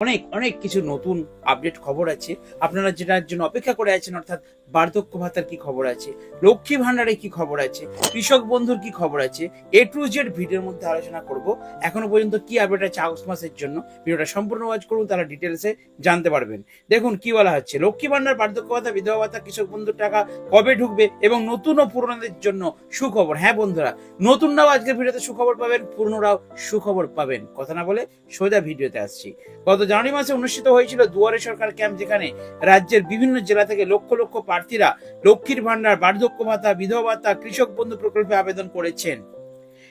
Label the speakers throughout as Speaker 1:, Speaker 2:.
Speaker 1: অনেক অনেক কিছু নতুন আপডেট খবর আছে। আপনারা যেটার জন্য অপেক্ষা করে আছেন, অর্থাৎ বার্ধক্য ভাতার কি খবর আছে, লক্ষ্মী ভান্ডারে কি খবর আছে, কৃষক বন্ধুর কি খবর আছে এ টু জেড ভিডিওর মধ্যে আলোচনা করব। এখনও পর্যন্ত কি আপডেট আছে আগস্ট মাসের জন্য, ভিডিওটা সম্পূর্ণ ওয়াচ করুন তারা ডিটেলসে জানতে পারবেন। দেখুন, কি বলা হচ্ছে, লক্ষ্মী ভান্ডার বার্ধক্য ভাতা, বিধবা ভাতা, কৃষক বন্ধুর টাকা কবে ঢুকবে এবং নতুন ও পুরনোদের জন্য সুখবর? হ্যাঁ বন্ধুরা নতুনরাও আজকের ভিডিওতে সুখবর পাবেন পুরনোরাও সুখবর পাবেন। কথা না বলে সোজা ভিডিওতে আসছি। গত জানুয়ারি মাসে অনুষ্ঠিত হয়েছিল দুয়ারে সরকার ক্যাম্প, যেখানে রাজ্যের বিভিন্ন জেলা থেকে লক্ষ লক্ষ প্রার্থীরা লক্ষ্মীর ভান্ডার বার্ধক্য ভাতা, বিধবা ভাতা, কৃষক বন্ধু প্রকল্পে আবেদন করেছেন।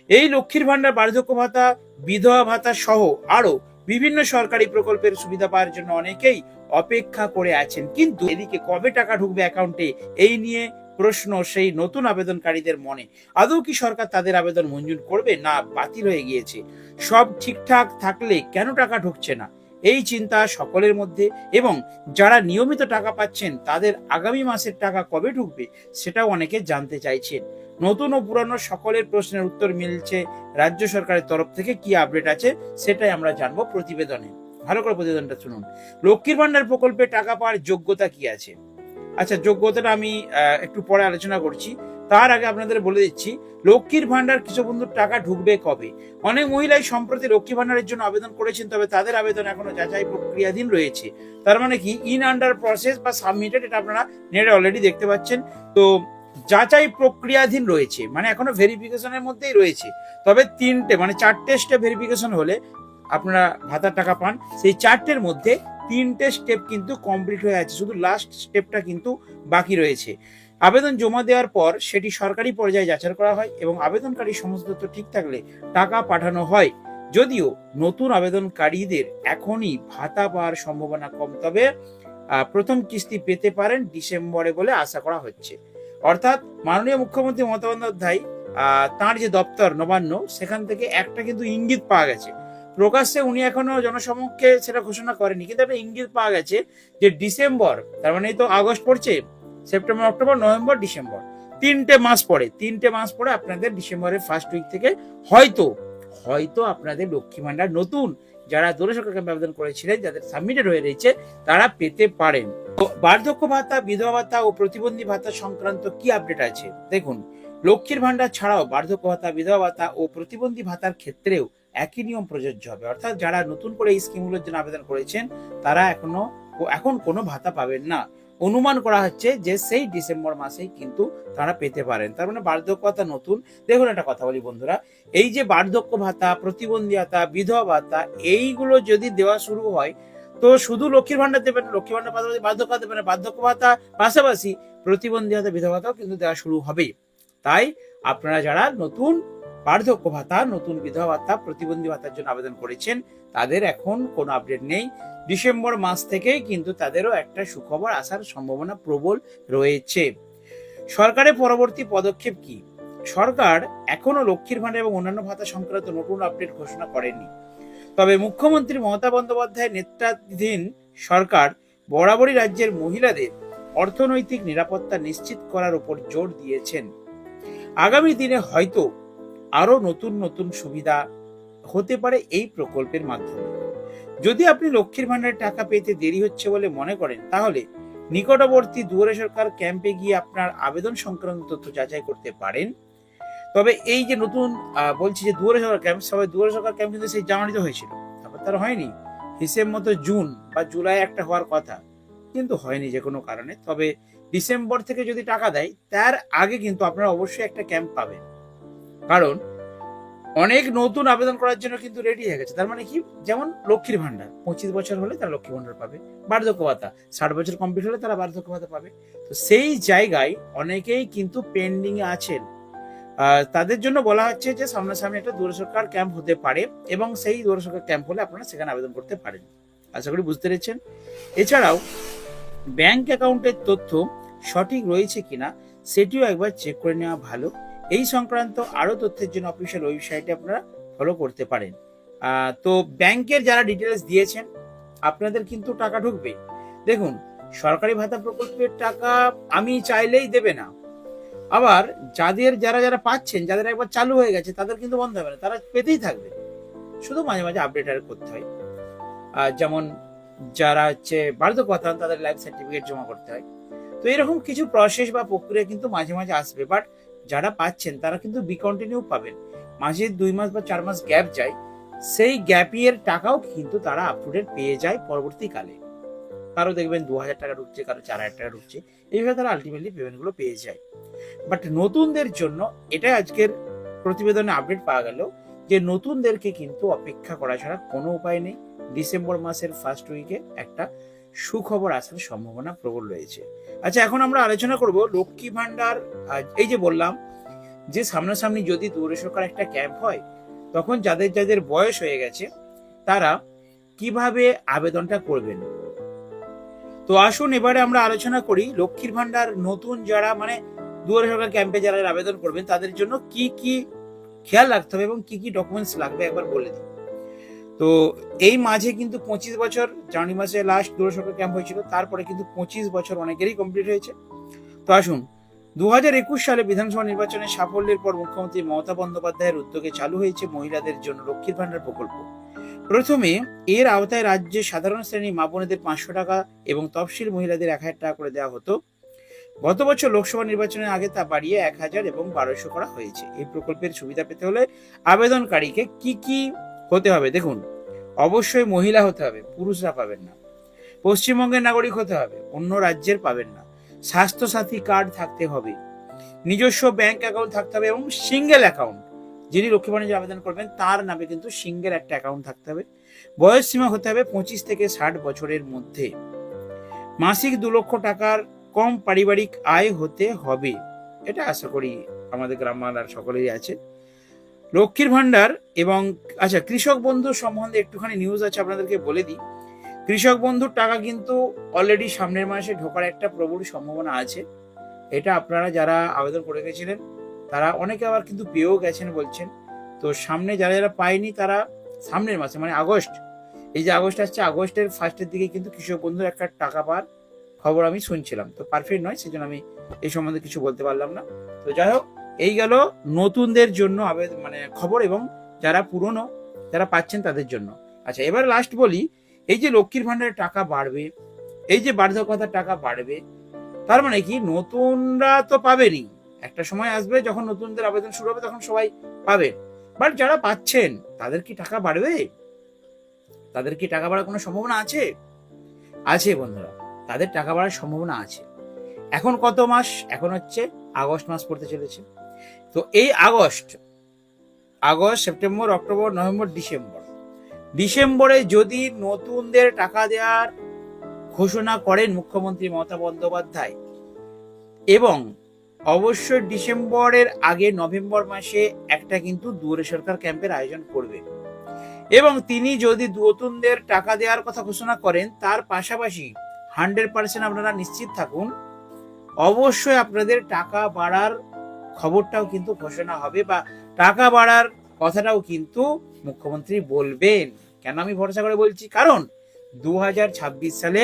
Speaker 1: এই লক্ষ্মীর ভান্ডার বার্ধক্য ভাতা, বিধবা ভাতা সহ আরও বিভিন্ন সরকারি প্রকল্পের সুবিধা পাওয়ার জন্য অনেকেই অপেক্ষা করে আছেন। কিন্তু এদিকে কবে টাকা ঢুকবে অ্যাকাউন্টে, এই নিয়ে প্রশ্ন সেই নতুন আবেদনকারীদের মনে। আদৌ কি সরকার তাদের আবেদন মঞ্জুর করবে না বাতিল হয়ে গিয়েছে? সব ঠিকঠাক থাকলে কেন টাকা ঢুকছে না? এই চিন্তা সকলের মধ্যে এবং যারা নিয়মিত টাকা পাচ্ছেন, তাদের আগামী মাসের টাকা কবে ঢুকবে সেটাও অনেকে জানতে চাইছেন। নতুন ও পুরানো সকলের প্রশ্নের উত্তর মিলছে রাজ্য সরকারের তরফ থেকে, কি আপডেট আছে সেটাই আমরা জানব প্রতিবেদনে। ভালো করে প্রতিবেদনটা শুনুন। লক্ষ্মীর ভান্ডার প্রকল্পে টাকা পাওয়ার যোগ্যতা কি আছে? আচ্ছা যোগ্যতাটা আমি একটু পরে আলোচনা করছি। তার আগে আপনাদের বলে দিচ্ছি, লক্ষ্মীর ভান্ডার কৃষক বন্ধুর টাকা ঢুকবে কবে? অনেক মহিলাই সম্প্রতি লক্ষ্মী ভান্ডারের জন্য আবেদন করেছেন, তবে তাদের আবেদন এখনও যাচাই প্রক্রিয়াধীন রয়েছে। তার মানে কি ইন আন্ডার প্রসেস বা সাবমিটেড এটা আপনারা নেটে অলরেডি দেখতে পাচ্ছেন। তো যাচাই প্রক্রিয়াধীন রয়েছে মানে এখনও ভেরিফিকেশনের মধ্যেই রয়েছে। তবে তিনটে মানে চারটে স্টেপ ভেরিফিকেশন হলে আপনারা ভাতার টাকা পান। সেই চারটের মধ্যে তিনটে স্টেপ কিন্তু কমপ্লিট হয়ে আছে, শুধু লাস্ট স্টেপটা কিন্তু বাকি রয়েছে। আবেদন জমা দেওয়ার পর সেটি সরকারি পর্যায়ে যাচাই করা হয় এবং আবেদনকারী সমস্ত তথ্য ঠিক থাকলে টাকা পাঠানো হয়। যদিও নতুন আবেদনকারীদের এখনই ভাতা পাওয়ার সম্ভাবনা কম, তবে প্রথম কিস্তি পেতে পারেন ডিসেম্বরে বলে আশা করা হচ্ছে। অর্থাৎ মাননীয় মুখ্যমন্ত্রী মমতা বন্দ্যোপাধ্যায় তাঁর যে দপ্তর নবান্ন, সেখান থেকে একটা কিন্তু ইঙ্গিত পাওয়া গেছে। প্রকাশ্যে উনি এখনও জনসমক্ষে সেটা ঘোষণা করেনি, কিন্তু একটা ইঙ্গিত পাওয়া গেছে যে ডিসেম্বর, তার মানে তো আগস্ট পড়ছে সেপ্টেম্বর, অক্টোবর, নভেম্বর, ডিসেম্বর। তিনটে মাস পরে, তিনটে মাস পরে আপনাদের ডিসেম্বরের ফার্স্ট উইক থেকে হয়তো হয়তো আপনাদের লক্ষ্মী ভান্ডার নতুন যারা দূরে সরকার ক্যাম্পে আবেদন করেছিলেন, যাদের সাবমিটেড হয়ে রয়েছে, তারা পেতে পারেন। বার্ধক্য ভাতা, বিধবা ভাতা ও প্রতিবন্ধী ভাতা সংক্রান্ত কি আপডেট আছে? দেখুন, লক্ষ্মীর ভান্ডার ছাড়াও বার্ধক্য ভাতা, বিধবা ভাতা ও প্রতিবন্ধী ভাতার ক্ষেত্রেও একই নিয়ম প্রযোজ্য হবে। অর্থাৎ যারা নতুন করে এই স্কিমগুলোর জন্য আবেদন করেছেন, তারা এখনও, এখন কোনো ভাতা পাবেন না। অনুমান করা হচ্ছে যে সেই ডিসেম্বর মাসেই কিন্তু তারা পেতে পারেন। তার মানে বার্ধক্য ভাতা নতুন। দেখুন একটা কথা বলি বন্ধুরা, এই যে বার্ধক্য ভাতা, প্রতিবন্ধী ভাতা, বিধবা ভাতা, এইগুলো যদি দেওয়া শুরু হয়, তো শুধু লক্ষ্মীর ভান্ডার দেবেন, লক্ষ্মীর ভান্ডার পাশাপাশি বার্ধক্য ভাতা দেবেন বার্ধক্য ভাতা পাশাপাশি প্রতিবন্ধী ভাতা, বিধবা ভাতাও কিন্তু দেওয়া শুরু হবে তাই আপনারা যারা নতুন বার্ধক্য ভাতা, নতুন বিধবা ভাতা, প্রতিবন্ধী ভাতার জন্য আবেদন করেছেন। তাদের এখন কোনো আপডেট নেই। ডিসেম্বর মাস থেকেই কিন্তু তাদেরও একটা সুখবর আসার সম্ভাবনা প্রবল রয়েছে। সরকারের পরবর্তী পদক্ষেপ কি? সরকার এখনও লক্ষ্মীর ভান্ডার এবং অন্যান্য ভাতা সংক্রান্ত নতুন আপডেট ঘোষণা করেনি। তবে মুখ্যমন্ত্রী মমতা বন্দ্যোপাধ্যায়ের নেতৃত্বাধীন সরকার বরাবরই রাজ্যের মহিলাদের অর্থনৈতিক নিরাপত্তা নিশ্চিত করার উপর জোর দিয়েছেন। আগামী দিনে হয়তো আরও নতুন নতুন সুবিধা হতে পারে এই প্রকল্পের মাধ্যমে। যদি আপনি লক্ষ্মীর ভান্ডারের টাকা পেতে দেরি হচ্ছে বলে মনে করেন, তাহলে নিকটবর্তী দুয়ারে সরকার ক্যাম্পে গিয়ে আপনার আবেদন সংক্রান্ত তথ্য যাচাই করতে পারেন। তবে এই যে নতুন বলছি যে দুয়ারে সরকার ক্যাম্প, সবাই দুয়ারে সরকার ক্যাম্প কিন্তু সেই জানুয়ারিতে হয়েছিল। তারপর তার হয়নি। হিসেব মতো জুন বা জুলাই একটা হওয়ার কথা। কিন্তু হয়নি যে কোনো কারণে। তবে ডিসেম্বর থেকে যদি টাকা দেয়, তার আগে কিন্তু আপনারা অবশ্যই একটা ক্যাম্প পাবেন। কারণ অনেক নতুন আবেদন করার জন্য কিন্তু রেডি হয়ে গেছে। তার মানে কি? যেমন লক্ষ্মীর ভান্ডার পঁচিশ বছর হলে তারা লক্ষ্মী ভান্ডার পাবে। বার্ধক্য ভাতা ষাট বছর কমপ্লিট হলে তারা বার্ধক্য ভাতা পাবে। তো সেই জায়গায় অনেকেই কিন্তু পেন্ডিং এ আছেন। তাদের জন্য বলা হচ্ছে যে সামনাসামনি একটা দূর সরকার ক্যাম্প হতে পারে এবং সেই দূর সরকার ক্যাম্প হলে আপনারা সেখানে আবেদন করতে পারেন। আশা করি বুঝতে পেরেছেন। এছাড়াও ব্যাংক অ্যাকাউন্টের তথ্য সঠিক রয়েছে কিনা, সেটিও একবার চেক করে নেওয়া ভালো। এই সংক্রান্ত আরও তথ্যের জন্য অফিসিয়াল ওয়েবসাইটে আপনারা ফলো করতে পারেন। তো ব্যাংকের যারা ডিটেলস দিয়েছেন, আপনাদের কিন্তু টাকা ঢুকবে। দেখুন, সরকারি ভাতা প্রকল্পের টাকা আমি চাইলেই দেবে না। আবার যাদের, যারা যারা পাচ্ছেন, যাদের একবার চালু হয়ে গেছে, তাদের কিন্তু বন্ধ হবে না, তারা পেতেই থাকবে। শুধু মাঝে মাঝে আপডেট আর করতে হয়। যেমন যারা হচ্ছে বার্ধক্য তাদের লাইফ সার্টিফিকেট জমা করতে হয়। তো এরকম কিছু প্রসেস বা প্রক্রিয়া কিন্তু মাঝে মাঝে আসবে। বাট যারা পাচ্ছেন, তারা কিন্তু বি কন্টিনিউ পাবেন। মাঝে দুই মাস বা চার মাস গ্যাপ যায়, সেই গ্যাপিয়ের টাকাও কিন্তু তারা আপ টু ডেট পেয়ে যায় পরবর্তীকালে। কারও দেখবেন দু হাজার টাকা ঢুকছে, কারও চার হাজার টাকা ঢুকছে এইভাবে তারা আলটিমেটলি পেমেন্টগুলো পেয়ে যায়। বাট নতুনদের জন্য এটাই আজকের প্রতিবেদনে আপডেট পাওয়া গেল যে নতুনদেরকে কিন্তু অপেক্ষা করা ছাড়া কোনো উপায় নেই। ডিসেম্বর মাসের ফার্স্ট উইকে একটা সুখবর আসার সম্ভাবনা প্রবল রয়েছে। আচ্ছা এখন আমরা আলোচনা করব লক্ষ্মী ভান্ডার এই যে বললাম যে সামনাসামনি যদি দূরে সরকার একটা ক্যাম্প হয়, তখন যাদের যাদের বয়স হয়ে গেছে, তারা কীভাবে আবেদনটা করবেন? তো আসুন, এবারে আমরা আলোচনা করি লক্ষ্মীর ভান্ডার নতুন যারা মানে দুয়ারে সরকার ক্যাম্পে যারা আবেদন করবেন, তাদের জন্য কি কি খেয়াল রাখতে হবে এবং কি কি ডকুমেন্টস লাগবে একবার বলে দিই। তো এই মাঝে কিন্তু পঁচিশ বছর, জানুয়ারি মাসে লাস্ট দূর সরকার ক্যাম্প হয়েছিল, তারপরে কিন্তু পঁচিশ বছর অনেকেরই কমপ্লিট হয়েছে। তো আসুন দু হাজার একুশ সালে বিধানসভা নির্বাচনে সাফল্যের পর মুখ্যমন্ত্রী মমতা বন্দ্যোপাধ্যায়ের উদ্যোগে চালু হয়েছে মহিলাদের জন্য লক্ষ্মীর ভান্ডার প্রকল্প। প্রথমে এর আওতায় রাজ্যে সাধারণ শ্রেণি মা বোনেদের পাঁচশো টাকা এবং তফসিল মহিলাদের এক হাজার টাকা করে দেওয়া হতো। গত বছর লোকসভা নির্বাচনের আগে তা বাড়িয়ে এক হাজার এবং বারোশো করা হয়েছে। এই প্রকল্পের সুবিধা পেতে হলে আবেদনকারীকে কি কি হতে হবে। দেখুন, অবশ্যই মহিলা হতে হবে, পুরুষরা পাবেন না। পশ্চিমবঙ্গের নাগরিক হতে হবে, অন্য রাজ্যের পাবেন না। স্বাস্থ্যসাথী কার্ড থাকতে হবে, নিজস্ব ব্যাংক অ্যাকাউন্ট থাকতে হবে এবং সিঙ্গেল অ্যাকাউন্ট। যিনি লক্ষ্মী ভান্ডারে আবেদন করবেন, তার নামে কিন্তু সিঙ্গেল একটা অ্যাকাউন্ট থাকতে হবে। বয়স সীমা হতে হবে পঁচিশ থেকে ষাট বছরের মধ্যে। মাসিক দু লক্ষ টাকার কম পারিবারিক আয় হতে হবে। এটা আশা করি আমাদের গ্রামার সকলেই আছে। লক্ষ্মীর ভান্ডার এবং আচ্ছা কৃষক বন্ধু সম্বন্ধে একটুখানি নিউজ আছে আপনাদেরকে বলে দিই। কৃষক বন্ধুর টাকা কিন্তু অলরেডি সামনের মাসে ঢোকার একটা প্রবল সম্ভাবনা আছে। এটা আপনারা যারা আবেদন করে গেছিলেন তারা অনেকে আবার কিন্তু পেয়েও গেছেন বলছেন। তো সামনে যারা যারা পায়নি, তারা সামনের মাসে মানে আগস্ট, এই যে আগস্ট আসছে, আগস্টের ফার্স্টের দিকে কিন্তু কৃষক বন্ধুর একটা টাকা পাওয়ার খবর আমি শুনছিলাম। তো পারফেক্ট নয়, সেজন্য আমি এই সম্বন্ধে কিছু বলতে পারলাম না। তো যাই হোক এই গেল নতুনদের জন্য আবেদন মানে খবর এবং যারা পুরনো, যারা পাচ্ছেন তাদের জন্য। আচ্ছা এবার লাস্ট বলি, এই যে লক্ষ্মীর ভান্ডারের টাকা বাড়বে, এই যে বার্ধক্যতার টাকা বাড়বে, তার মানে কি? নতুনরা তো পাবেনই। একটা সময় আসবে যখন নতুনদের আবেদন শুরু হবে, তখন সবাই পাবে। বাট যারা পাচ্ছেন, তাদের কি টাকা বাড়বে? তাদের কি টাকা বাড়ার কোনো সম্ভাবনা আছে? আছে বন্ধুরা, তাদের টাকা বাড়ার সম্ভাবনা আছে। এখন কত মাস? এখন হচ্ছে আগস্ট মাস পড়তে চলেছে। তো এই August August, September, October, November, December. ডিসেম্বরে যদি নতুনদের টাকা দেওয়ার ঘোষণা করেন মুখ্যমন্ত্রী মমতা বন্দ্যোপাধ্যায়, এবং অবশ্যই ডিসেম্বরের আগে নভেম্বর মাসে একটা কিন্তু দুয়ারে সরকার ক্যাম্পের আয়োজন করবে এবং তিনি যদি নতুনদের টাকা দেওয়ার কথা ঘোষণা করেন, তার পাশাপাশি হান্ড্রেড পার্সেন্ট আপনারা নিশ্চিত থাকুন, অবশ্যই আপনাদের টাকা বাড়ার খবরটাও কিন্তু ঘোষণা হবে বা টাকা বাড়ার কথাটাও কিন্তু মুখ্যমন্ত্রী বলবেন। কেন আমি ভরসা করে বলছি? কারণ দু হাজার ছাব্বিশ সালে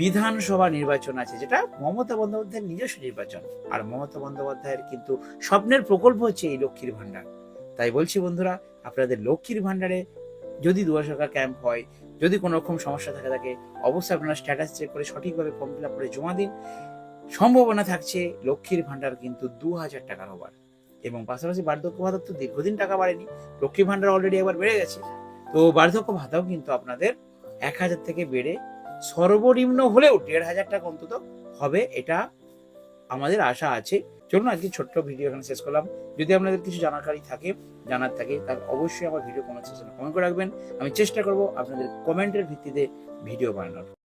Speaker 1: বিধানসভা নির্বাচন আছে, যেটা মমতা বন্দ্যোপাধ্যায়ের নিজস্ব নির্বাচন। আর মমতা বন্দ্যোপাধ্যায়ের কিন্তু স্বপ্নের প্রকল্প হচ্ছে এই লক্ষ্মীর ভান্ডার তাই বলছি বন্ধুরা, আপনাদের লক্ষ্মীর ভান্ডারে যদি দুয়ার সরকার ক্যাম্প হয়, যদি কোনো রকম সমস্যা থাকে থাকে, অবশ্যই আপনারা স্ট্যাটাস চেক করে সঠিকভাবে ফর্ম ফিল আপ করে জমা দিন। সম্ভাবনা থাকছে লক্ষ্মীর ভান্ডার কিন্তু দু হাজার টাকার হবার। এবং পাশাপাশি বার্ধক্য ভাতা তো দীর্ঘদিন টাকা বাড়েনি। লক্ষ্মী ভান্ডার অলরেডি একবার বেড়ে গেছে। তো বার্ধক্য ভাতাও কিন্তু আপনাদের এক হাজার থেকে বেড়ে সর্বনিম্ন হলেও দেড় হাজার টাকা অন্তত হবে এটা আমাদের আশা আছে। চলুন আজকে ছোট্ট ভিডিও এখানে শেষ করলাম। যদি আপনাদের কিছু জানাকারি থাকে, জানার থাকে, তাহলে অবশ্যই আমার ভিডিও কমেন্ট সেকশনে কমেন্ট করে রাখবেন। আমি চেষ্টা করব আপনাদের কমেন্টের ভিত্তিতে ভিডিও বানানোর।